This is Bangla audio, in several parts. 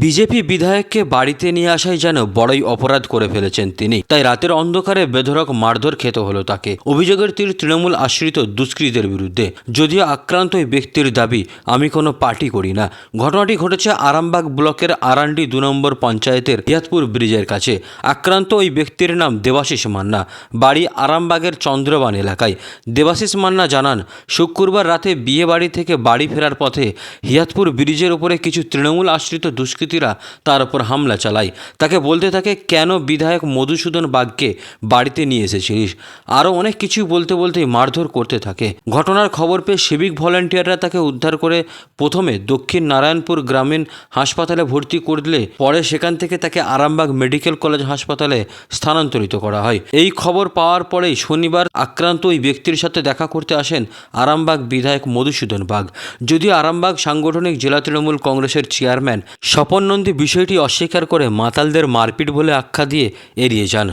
বিজেপি বিধায়ককে বাড়িতে নিয়ে আসাই যেন বড়ই অপরাধ করে ফেলেছেন তিনি। তাই রাতের অন্ধকারে বেধরক মারধর খেতে হলো তাকে। অভিযোগের তীর তৃণমূল আশ্রিত দুষ্কৃতীদের বিরুদ্ধে। যদিও আক্রান্ত ওই ব্যক্তির দাবি, আমি কোনো পার্টি করি না। ঘটনাটি ঘটেছে আরামবাগ ব্লকের আরান্ডি দু নম্বর পঞ্চায়েতের হিয়াতপুর ব্রিজের কাছে। আক্রান্ত ওই ব্যক্তির নাম দেবাশিস মান্না। বাড়ি আরামবাগের চন্দ্রবান এলাকায়। দেবাশিস মান্না জানান, শুক্রবার রাতে বিয়ে বাড়ি থেকে বাড়ি ফেরার পথে হিয়াতপুর ব্রিজের উপরে কিছু তৃণমূল আশ্রিত দুষ্কৃতীরা তার উপর হামলা চালায়। তাকে বলতে থাকে, কেন বিধায়ক মধুসূদন বাগকে বাড়িতে নিয়ে এসেছিলিস? আরও অনেক কিছু বলতে বলতেই মারধর করতে থাকে। ঘটনার খবর পেয়ে সিভিক ভলান্টিয়াররা তাকে উদ্ধার করে প্রথমে দক্ষিণ নারায়ণপুর গ্রামীণ হাসপাতালে ভর্তি করলে পরে সেখান থেকে তাকে আরামবাগ মেডিকেল কলেজ হাসপাতালে স্থানান্তরিত করা হয়। এই খবর পাওয়ার পরেই শনিবার আক্রান্ত ওই ব্যক্তির সাথে দেখা করতে আসেন আরামবাগ বিধায়ক মধুসূদন বাগ। যদিও আরামবাগ সাংগঠনিক জেলা তৃণমূল কংগ্রেসের চেয়ারম্যান স্বপন নন্দী বিষয়টি অস্বীকার করে মাতালদের মারপিট বলে আখ্যা দিয়ে এড়িয়ে যান।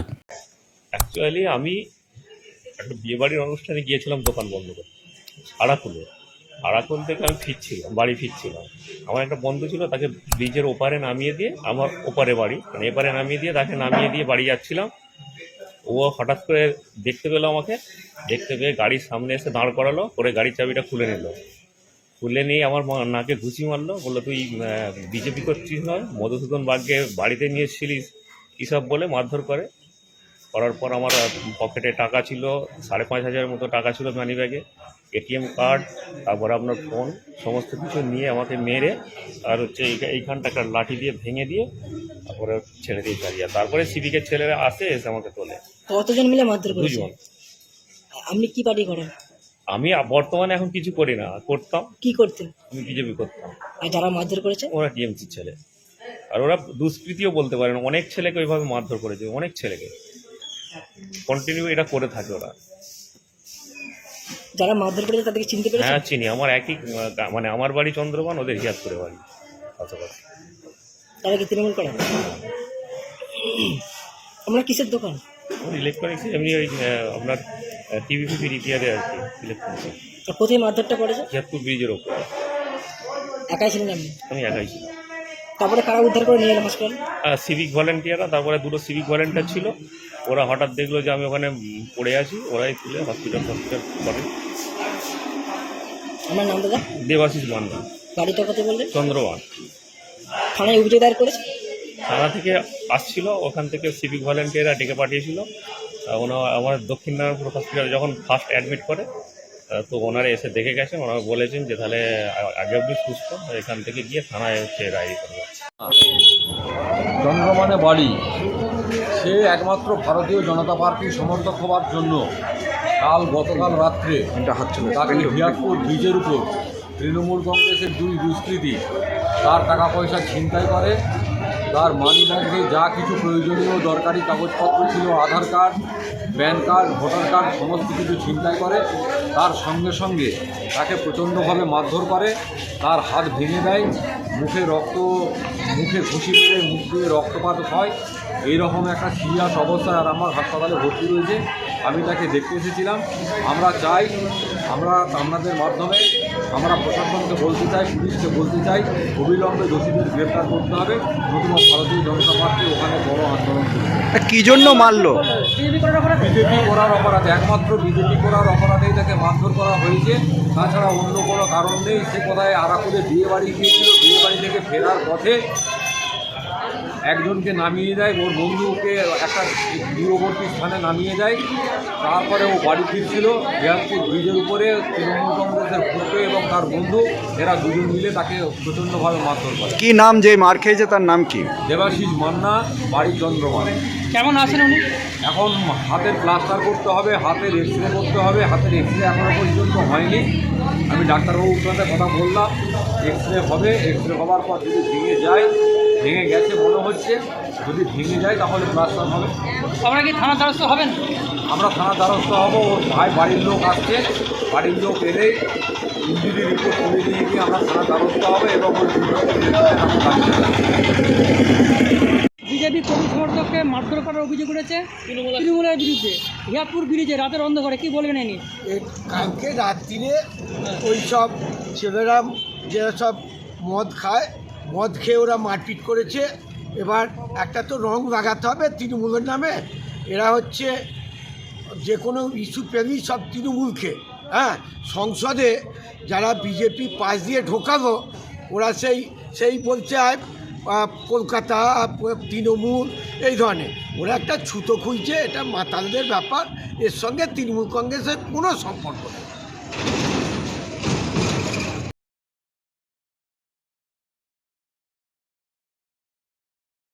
অ্যাকচুয়ালি আমি একটা বিয়েবাড়ির অনুষ্ঠানে গিয়েছিলাম দোকান বন্ধ করে আড়াকুলে আড়াকুল থেকে আমি ফিরছিলাম, বাড়ি ফিরছিলাম। আমার একটা বন্ধু ছিল, তাকে ব্রিজের ওপারে নামিয়ে দিয়ে, আমার ওপারে বাড়ি মানে এপারে নামিয়ে দিয়ে তাকে নামিয়ে দিয়ে বাড়ি যাচ্ছিলাম। ও হঠাৎ করে দেখতে পেল আমাকে, দেখতে পেয়ে গাড়ির সামনে এসে দাঁড় করালো, করে গাড়ির চাবিটা খুলে নিল। খুলে নিয়ে আমার নাকে ঘুষি মারলো বলল তুই বিজেপি করছিস নয় মধুসূদন বাগকে বাড়িতে নিয়ে এসেছিলিস। কী সব বলে মারধর করে। করার পর আমার পকেটে টাকা ছিল সাড়ে পাঁচ হাজারের মতো টাকা ছিল মানি ব্যাগে এটিএম কার্ড তারপরে আপনার ফোন সমস্ত কিছু নিয়ে আমাকে মেরে আর হচ্ছে এইখা- এইখানটা একটা লাঠি দিয়ে ভেঙে দিয়ে তারপরে ছেড়ে দিয়ে চালিয়ে তারপরে সিভিকের ছেলেরা আসে এসে আমাকে তোলে। কতজন মিলে মারধর দুজন। আপনি কি পার্টি করেন? আমি বর্তমানে এখন কিছু করি না। করতাম। কি করতেন আমি বিজেপি করতাম। আর যারা মারধর করেছে? ওরা টিএমসি ছেলে। আর ওরা দুষ্কৃতিও বলতে পারে না। অনেক ছেলেকে ওইভাবে মারধর করেছে। অনেক ছেলেকে। কন্টিনিউ এটা করে থাকে ওরা। যারা মারধর করেছে তাদেরকে চিনতে পেরেছে? হ্যাঁ চিনি। আমার একই মানে আমার বাড়ি চন্দ্রবান ওদের হিয়াতপুরে বাড়ি। পাশাপাশি। তারা কি তৃণমূল করেন আমরা কিসের দোকান? ইলেকট্রনিক্স এমনি ওই আপনার টিভি ফিভি রিপেয়ারে আর কি ইলেকট্রনিক্স আর কোথায় মারধরটা করেছে? হিয়াতপুর ব্রিজের ওপরে। একাই ছিলেন আপনি? আমি একাই ছিলাম। তারপরে কারা উদ্ধার করে নিয়ে এলাম হসপিটাল সিভিক ভলেন্টিয়াররা তারপরে দুটো সিভিক ভলেন্টিয়ার ছিল। ওরা হঠাৎ দেখল যে আমি ওখানে পড়ে আছি ওরাই তুলে হসপিটাল হসপিটাল করে। আমার নাম দাদা? দেবাশিস মান্না। বাড়িটা কথা বললেন? চন্দ্রবান। থানায় অভিযোগ দায়ের করেছে? থানা থেকে আসছিল ওখান থেকে সিভিক ভলেন্টিয়াররা ডেকে পাঠিয়েছিল। আহ, ওনা আমার দক্ষিণ নারায়ণপুর হসপিটালে যখন ফার্স্ট অ্যাডমিট করে তো ওনারা এসে দেখে গেছেন ওনারা বলেছেন যে তাহলে আগে অব্দি সুস্থ এখান থেকে গিয়ে থানায় হচ্ছে রায় করবে চন্দ্রমানে বাড়ি। সে একমাত্র ভারতীয় জনতা পার্টির সমর্থক হওয়ার জন্য কাল গতকাল রাত্রে তাকে হিয়াতপুর ব্রিজের উপর তৃণমূল কংগ্রেসের দুই দুষ্কৃতী তার টাকা পয়সা ছিনতাই করে। তার মানি ব্যাগে যা কিছু প্রয়োজনীয় দরকারি কাগজপত্র ছিল, Aadhaar card, PAN card, voter card, সমস্ত কিছু ছিনতাই করে, তার সঙ্গে সঙ্গে তাকে প্রচণ্ডভাবে মারধর করে, তার হাত ভেঙে দেয়, মুখে রক্ত, মুখে ঘুষি মেরে মুখ দিয়ে রক্তপাত হয়। এইরকম একটা সিরিয়াস অবস্থায় আর আমার হাসপাতালে ভর্তি রয়েছে। আমি তাকে দেখতে এসেছিলাম। আমরা চাই, আমরা আপনাদের মাধ্যমে, আমরা প্রশাসনকে বলতে চাই, পুলিশকে বলতে চাই, অবিলম্বে দোষীদের গ্রেপ্তার করতে হবে। নতুবা ভারতীয় জনতা পার্টি ওখানে বড় আন্দোলন কি জন্য মারলো? বিজেপি করার অপরাধে? একমাত্র বিজেপি করার অপরাধেই তাকে মারধর করা হয়েছে। তাছাড়া অন্য কোনো কারণ নেই, সে কোথায় আরাকুলে বিয়ে বাড়ি গিয়েছিল বিয়ে বাড়ি থেকে ফেরার পথে একজনকে নামিয়ে দেয় ওর বন্ধুকে একটা দূরবর্তী স্থানে নামিয়ে দেয়। তারপরে ও বাড়ি ফিরছিল বিহারপুর ব্রিজের উপরে তৃণমূল কংগ্রেসের ফুটো এবং তার বন্ধু এরা দুজন মিলে তাকে প্রচণ্ডভাবে মারধর করে। কি নাম যে মার খেয়েছে তার নাম কি? দেবাশিস মান্না বাড়ি চন্দ্রমান। কেমন আছেন উনি? এখন হাতের প্লাস্টার করতে হবে হাতের এক্স রে করতে হবে হাতের এক্স রে এখনও পর্যন্ত হয়নি। আমি ডাক্তারবাবুর সাথে কথা বললাম এক্স রে হবে এক্স রে হওয়ার পর যদি ভেঙে যায় ভেঙে গেছে মনে হচ্ছে। যদি ভেঙে যায় তাহলে প্লাস্টার হবে। আপনারা কি থানা দ্বারস্থ হবেন? আমরা থানা দ্বারস্থ হব। ওর ভাই বাড়ির লোক আসছে। বাড়ির লোক এলে ইঞ্জুরি রিপোর্ট তুলে নিয়ে গিয়ে আমরা থানা দ্বারস্থ হবে এবং বিজেপি কর্মী সমর্থককে মারধর করার অভিযোগ উঠেছে তৃণমূলের। বিরুদ্ধে। হিয়াপুর ব্রিজে রাতের অন্ধকারে কি বলবেন এনি কালকে রাত্রিরে ওই সব ছেলেরা যেসব মদ খায় মদ খেয়ে ওরা মারপিট করেছে। এবার একটা তো রং লাগাতে হবে তৃণমূলের নামে। এরা হচ্ছে যে কোনো ইস্যু পেলেই সব তৃণমূলকে। হ্যাঁ সংসদে যারা বিজেপি পাশ দিয়ে ঢোকালো, ওরা সেই সেই বলছে কলকাতা তৃণমূল, এই ধরনের। ওরা একটা ছুতো খুঁজছে, এটা মাতালদের ব্যাপার। এর সঙ্গে তৃণমূল কংগ্রেসের কোনো সম্পর্ক নেই।